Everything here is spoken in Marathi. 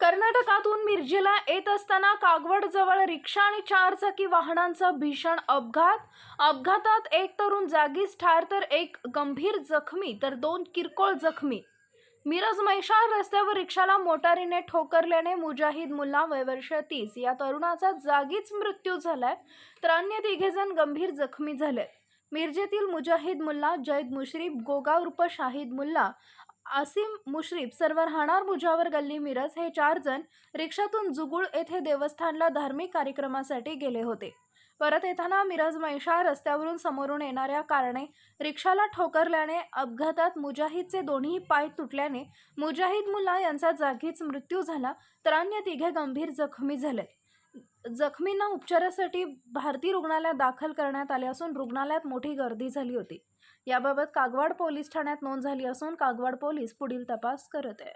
कर्नाटकातून मिरजेला येत असताना कागवड जवळ रिक्षा आणि चारचाकी वाहनांचा भीषण अपघात. अपघातात एक तरुण जागीच ठार तर एक गंभीर जखमी तर दोन किरकोळ जखमी. मिरज मैशाळ रस्त्यावर रिक्षाला मोटारीने ठोकरल्याने मुजाहिद मुल्ला वयवर्ष तीस. या तरुणाचा जागीच मृत्यू झालाय. तर अन्य तिघे जण गंभीर जखमी झाले मिरजेतील मुजाहिद मुल्ला जैद मुश्रीफ गोगाव रूप शाहिद मुल्ला आसिम मुश्रीफ सर्व राहणार मुजावर गल्ली मिरज हे चार जण रिक्षातून जुगुळ येथे देवस्थानला धार्मिक कार्यक्रमासाठी गेले होते. परत येताना मिरज मैशाळ रस्त्यावरून समोरून येणाऱ्या कारणे रिक्षाला ठोकरल्याने अपघातात मुजाहिदचे दोन्ही पाय तुटल्याने मुजाहिद मुल्ला यांचा जागीच मृत्यू झाला तर अन्य तिघे गंभीर जखमी झाले. जखमींना उपचारासाठी भारती रुग्णालयात दाखल करण्यात आले असून रुग्णालयात मोठी गर्दी झाली होती. याबाबत कागवाड पोलीस ठाण्यात नोंद झाली असून कागवाड पोलीस पुढील तपास करत आहे